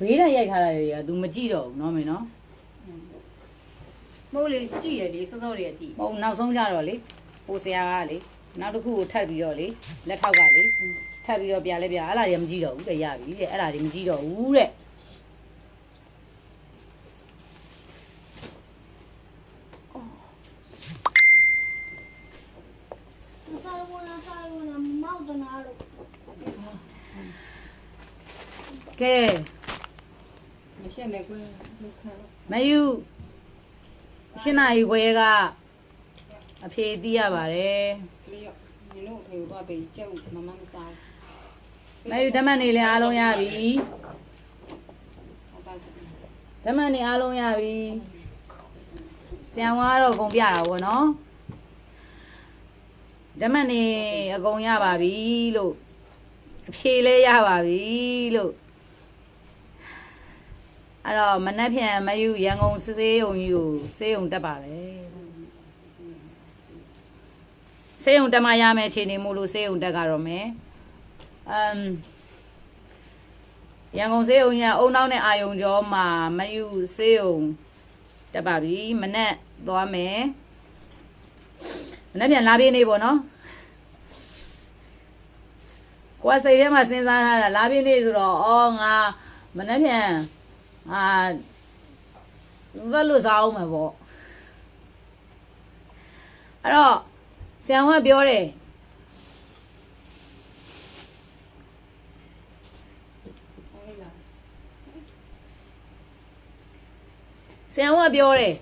ဘေးနဲ့ရိုက်ထားတာတွေက तू မကြည့်တော့ဘူးเนาะမင်းနော် မဟုတ်လေကြည့်ရလေစောစောလေးကကြည့် ဟိုနောက်ဆုံးကြတော့လေဟိုဆရာကလေနောက်တစ်ခုကိုထပ်ပြီးတော့လေလက်ထောက်ကလေထပ်ပြီးတော့ပြလဲပြအဲ့ဒါတွေမကြည့်တော့ဘူးတဲ့ရပြီတဲ့အဲ့ဒါတွေမကြည့်တော့ဘူးတဲ့ စား ဝင်လာစားဝင်လာမောက်တနာလို့ကဲမရှက်နဲ့ကွယ်လောက်ခါတော့မယူရှင်းနာရီခွဲကအဖေတီးရပါတယ်ကလေးရောနင်တို့အဖေကိုတော့ပေးကြောက်မမမစားမယူဓမ္မနေလည်းအားလုံးရပြီဟုတ်ပါကြည့်ဓမ္မနေအားလုံးရပြီဆရာဝန်ကတော့အကုန်ပြတာဗောနော်ဓမ္မနေအကုန်ရပါပြီလို့အဖြေလဲရပါပြီလို့ အဲ့တော့မနှက်ဖြန်မယူရန်ကုန်စေးုံကြီးကိုစေးုံတက်ပါပဲစေးုံတက်မှရမယ်အခြေအနေမို့လို့စေးုံတက်ကြတော့မယ်အမ်ရန်ကုန်စေးုံကြီးကအုံနောက်နဲ့အာယုံကျော်မှာမယူစေးုံတက်ပါပြီမနှက်သွားမယ်မနှက်ပြန်လာပြေးနေပေါ့နော်ကိုယ်ကစိတ်ထဲမှာစဉ်းစားထားတာလာပြေးနေဆိုတော့အော်ငါမနှက်ပြန် အာဘယ်လိုစားအောင်မပေါ့အဲ့တော့ဆရာကပြောတယ်ဟုတ်လေလားဆရာကပြောတယ်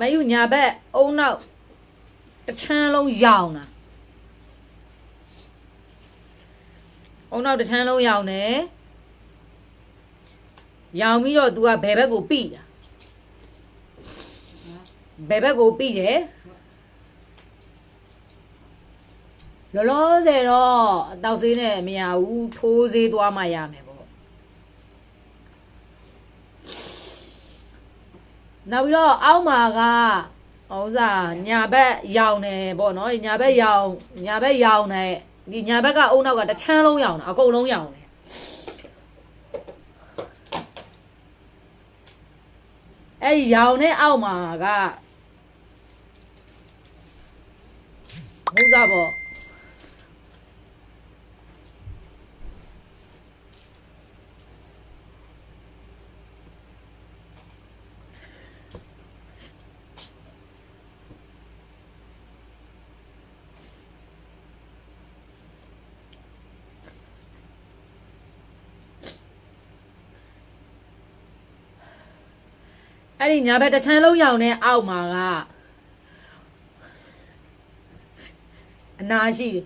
မယူညာဘက်အုံနောက်တစ်ချမ်းလုံးရောင်တာ နောက်တစ်ချမ်းလုံးရောင်တယ်ရောင်ပြီးတော့ तू ကဘယ်ဘက်ကိုပိတာဘယ်ဘက်ကိုပိတယ်လောလောဆယ်တော့အတောက်ဆေးနဲ့မရဘူးထိုးဆေးသွားမှရမယ်ပေါ့နောက်ပြီးတော့အောက်မှာကဥစားညာဘက်ရောင်တယ်ပေါ့နော်ညာဘက်ရောင်ညာဘက်ရောင်တယ် ဒီညာဘက်ကအုံနောက်ကတစ်ချမ်းလုံးရောင်တာအကုန်လုံးရောင်တယ်အဲ့ဒီရောင်တဲ့အောက်မှာကဥစားပေါ့ အဲ့ဒီညာဘက်တစ်ချမ်းလုံးရောင်တဲ့အောက်မှာကအနာရှိတယ်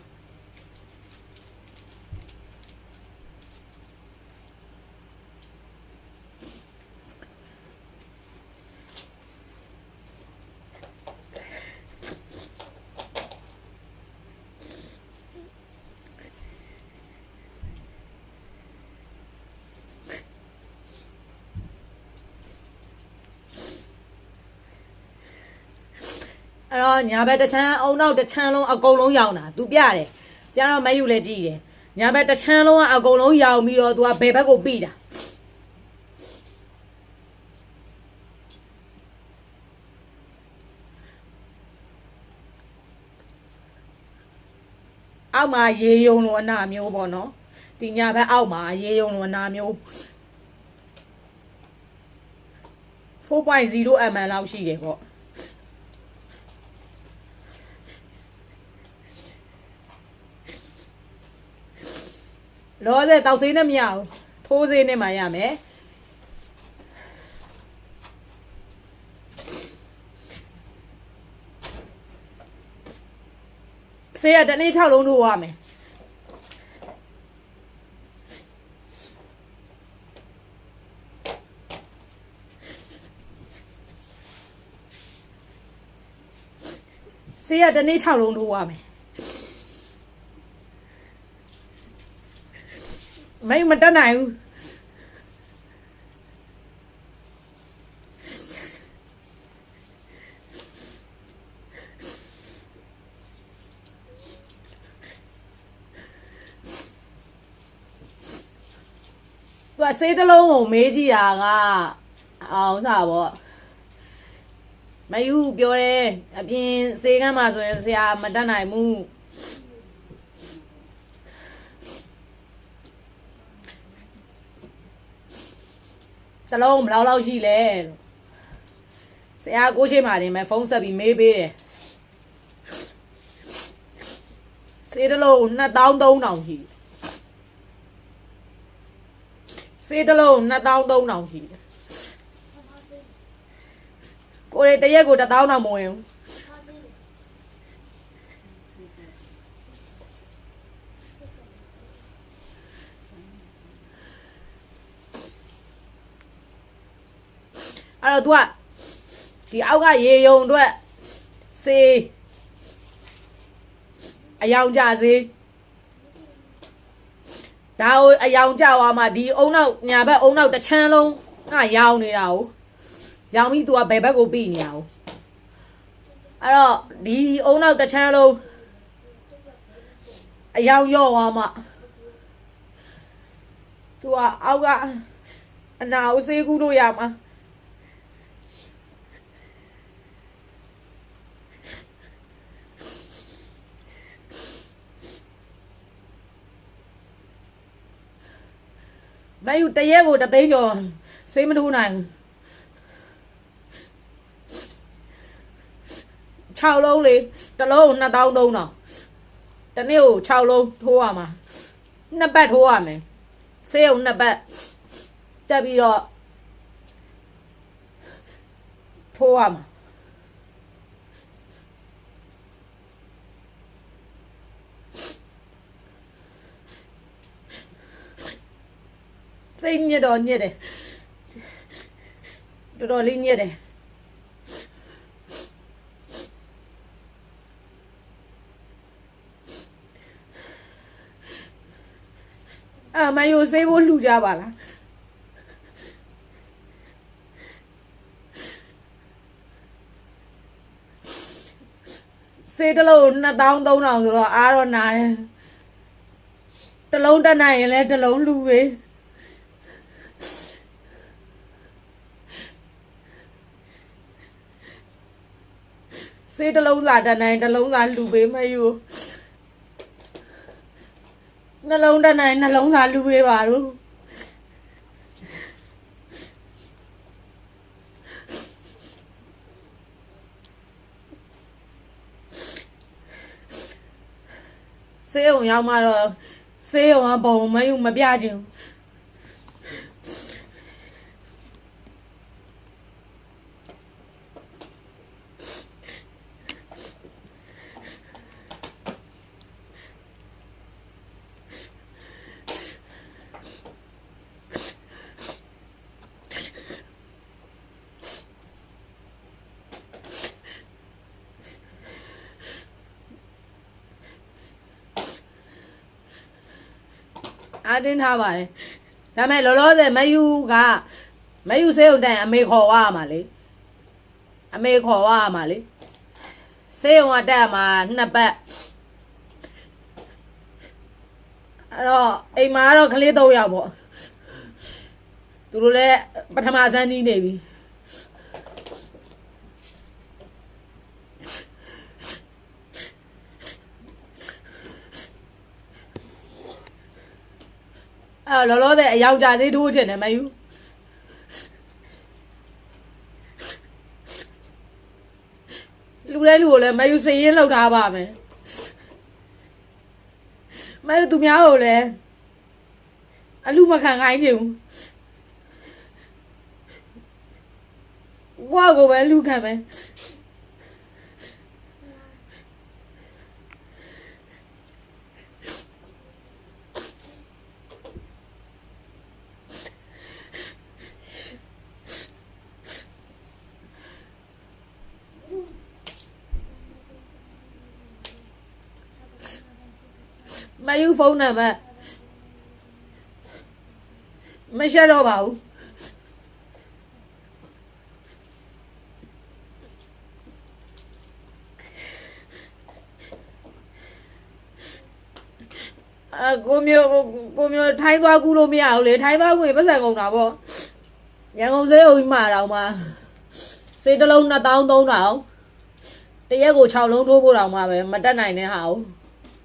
အဲ့တော့ညာဘက်တစ်ချမ်းအုံနောက်တစ်ချမ်းလုံးအကုန်လုံးရောင်တာ तू ပြတယ်ပြတော့မယူလဲကြည့်တယ်ညာဘက်တစ်ချမ်းလုံးကအကုန်လုံးရောင်ပြီးတော့ तू ကဘယ်ဘက်ကိုပြီးတာအောက်မှာရေယုံလိုအနာမျိုးပေါ့နော်ဒီညာဘက်အောက်မှာရေယုံလိုအနာမျိုး4.0 mm လောက်ရှိတယ်ပေါ့ လောဆယ်တောက်ဆေးနဲ့မရဘူးထိုးဆေးနဲ့မှရမယ်ဆေးကတနေ့6လုံးထိုးရမယ်ဆေးကတနေ့6လုံးထိုးရမယ် မိတ်မတက်နိုင်ဘူးသူအစေးတစ်လုံးကိုမေးကြည့်တာကအောင်စားပေါ့မယူပြောတယ်အပြင်စေကန်းမှာဆိုရင်ဆရာမတက်နိုင်ဘူး တစ်လုံးဘယ်လောက်လောက်ရှိလဲလို့ဆရာကိုရှိမှနေမယ်ဖုန်းဆက်ပြီးမေးပေးတယ်ဆေးတစ်လုံး2300ရှိတယ်စေးတစ်လုံး2300ရှိတယ်ကိုယ်တရက်ကို1000တောင်မဝင်ဘူး အဲ့တော့ तू ကဒီအောက်ကရေယုံအတွက်စေးအယောင်ကြစေး ဒါကိုအယောင်ကြသွားမှဒီအုံနောက်ညာဘက်အုံနောက်တစ်ချမ်းလုံးကရောင်နေတာကိုရောင်ပြီး तू ကဘယ်ဘက်ကိုပြီးနေရအောင်အဲ့တော့ဒီအုံနောက်တစ်ချမ်းလုံးအယောင်ရော့သွားမှ तू ကအောက်ကအနာကိုစေးကူးလို့ရမှာ မယူတရက်ကိုတသိန်းကျော်စေးမထိုးနိုင်ဘူး6လုံးလေတစ်လုံးကို2300တောင်တစ်နေ့ကို6လုံးထိုးရမှာနှစ်ပတ်ထိုးရမယ်စေးကိုနှစ်ပတ်တက်ပြီးတော့ထိုးရမှာ စိတ်ညစ်တော့ညစ်တယ်တော်တော်လေးညစ်တယ်အာမယိုစေးဖို့လှူကြပါလားစေးတစ်လုံး2300ဆိုတော့အားတော့နာတယ်တစ်လုံးတက်နိုင်ရင်လည်းတစ်လုံးလှူပဲ စေးတစ်လုံးသာတက်နိုင်တစ်လုံးသာလှူပေးမယူနှလုံးတက်နိုင်နှလုံးသာလှူပေးပါလို့စေးုံရောက်မှတော့စေးုံကဘုံမယူမပြချင်ဘူး အားတင်းထားပါတယ်ဒါပေမဲ့လောလောဆယ်မယူကမယူစေးုံတိုင်အမေခေါ်ဝါရမှာလေအမေခေါ်ဝါရမှာလေစေးုံကတက်မှာနှစ်ပတ်အဲ့တော့အိမ်မှာကတော့ကလေး၃ယောက်ပေါ့သူတို့လည်းပထမဆန်းနီးနေပြီ အဲ့တော့လောလောဆယ်အယောင်ကြသေးထိုးချင်တယ်မယူလူလဲလူကိုလည်းမယူစေရင်လောက်ထားပါမယ်မယူသူများကိုလည်းအလူမခံခိုင်းချင်ဘူးကိုယ့်ကိုယ်ပဲလူခံမယ် မယူဖုန်းနံပါတ်မရှက်တော့ပါဘူးအအကိုမျိုးကိုမျိုးထိုင်းသွားကူးလို့မရဘူးလေထိုင်းသွားကူးရင်ပတ်စံကုန်တာပေါ့ရန်ကုန်စေးုံကြီးမှာတော့မှစေးတစ်လုံး2000 3000တရက်ကို6လုံးထိုးဖို့တောင်မှပဲမတက်နိုင်တဲ့ဟာကို တစ်လုံးတစ်လုံး2000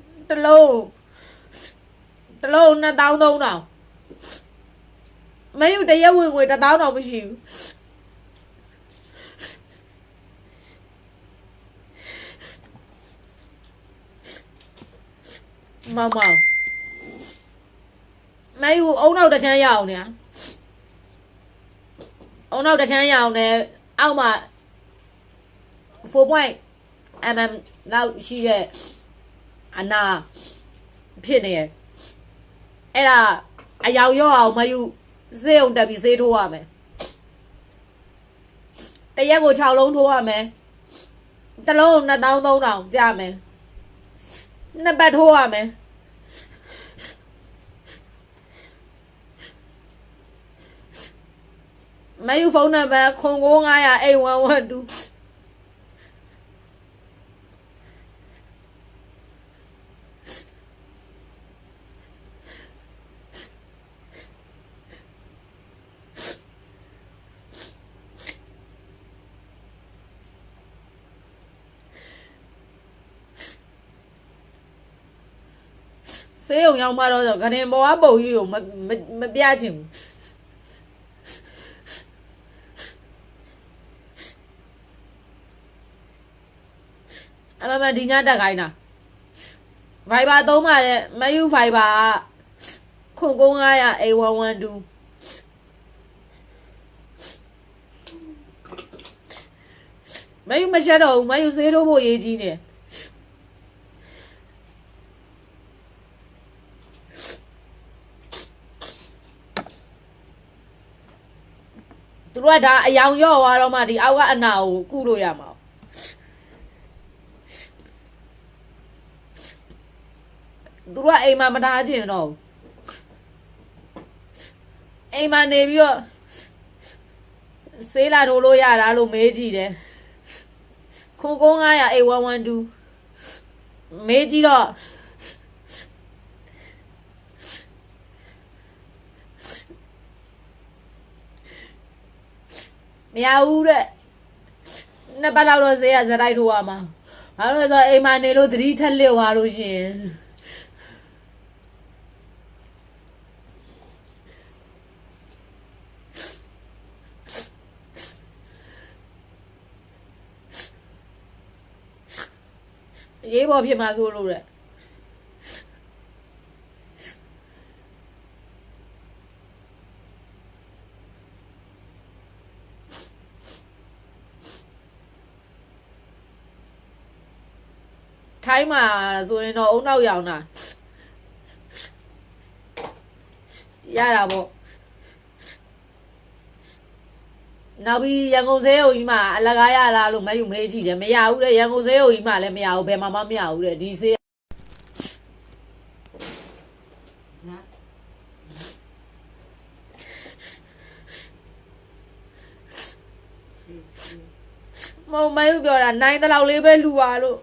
3000မယူတရက်ဝင်ငွေ1000တော့မရှိ ဘူးမမမယူအုံနောက်တစ်ချမ်းရအောင်နေအုံနောက်တစ်ချမ်းရအောင်နေအောက်မှာ4 point mm လောက်ရှိရဲ့ အနာဖြစ်နေရဲ့အဲ့ဒါအယောင်ရော့အောင်မယူစေးုံတက်ပြီးစေးထိုးရမယ်တရက်ကို6လုံးထိုးရမယ်တစ်လုံး2000 3000ကြမယ်နှစ်ပတ်ထိုးရမယ်မယူဖုန်းနံပါတ်0900 ဆေးရုံရောက်မှတော့ဂရင်ပေါ်ကပုံကြီးကိုမမမပြချင်ဘူးအမမဒီညတက်ခိုင်းတာ Viber သုံးပါတဲ့မယူ Viber ကခုကုန်း900 A112 မယူမချက်တော့ဘူးမယူဆေးထိုးဖို့ရေးကြီးနေတယ် ကဒါအယောင်ရော့သွားတော့မှဒီအောက်ကအနာကိုကုလို့ရမှာသူတို့ကအိမ်မှာမထားချင်တော့ဘူးအိမ်မှာနေပြီးတော့ဆေးလာထိုးလို့ရတာလို့မေးကြည့်တယ်ခုံကုန်း900 A112 မေးကြည့်တော့ မရဘူးတဲ့နှစ်ပတ်လောက်တော့ဆေးရဇက်တိုက်ထိုးရမှာဘာလို့လဲဆိုတော့အိမ်မှာနေလို့သတိထက်လစ်သွားလို့ရှရင်ရေးပေါ်ဖြစ်မှာဆိုလို့တဲ့ ထိုင်းမှာဆိုရင်တော့အုံနောက်ရောင်တာရတာပေါ့နောက်ပြီးရန်ကုန်စေးုံကြီးမှာအလကားရလားလို့မယူမေးကြည့်တယ်မရဘူးတဲ့ရန်ကုန်စေးုံကြီးမှာလည်းမရဘူးဘယ်မှာမှမရဘူးတဲ့ဒီစေးညာမဟုတ်မယူပြောတာနိုင်တဲ့လောက်လေးပဲလူပါလို့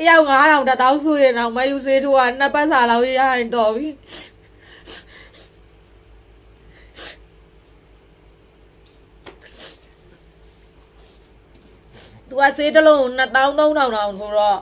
တယောက်9000တတောင်းဆိုရင်တော့မယူစေးထိုးကနှစ်ပတ်စာလောက်ရရင်တော်ပြီသူကစေးတစ်လုံး2000 3000တောင်ဆိုတော့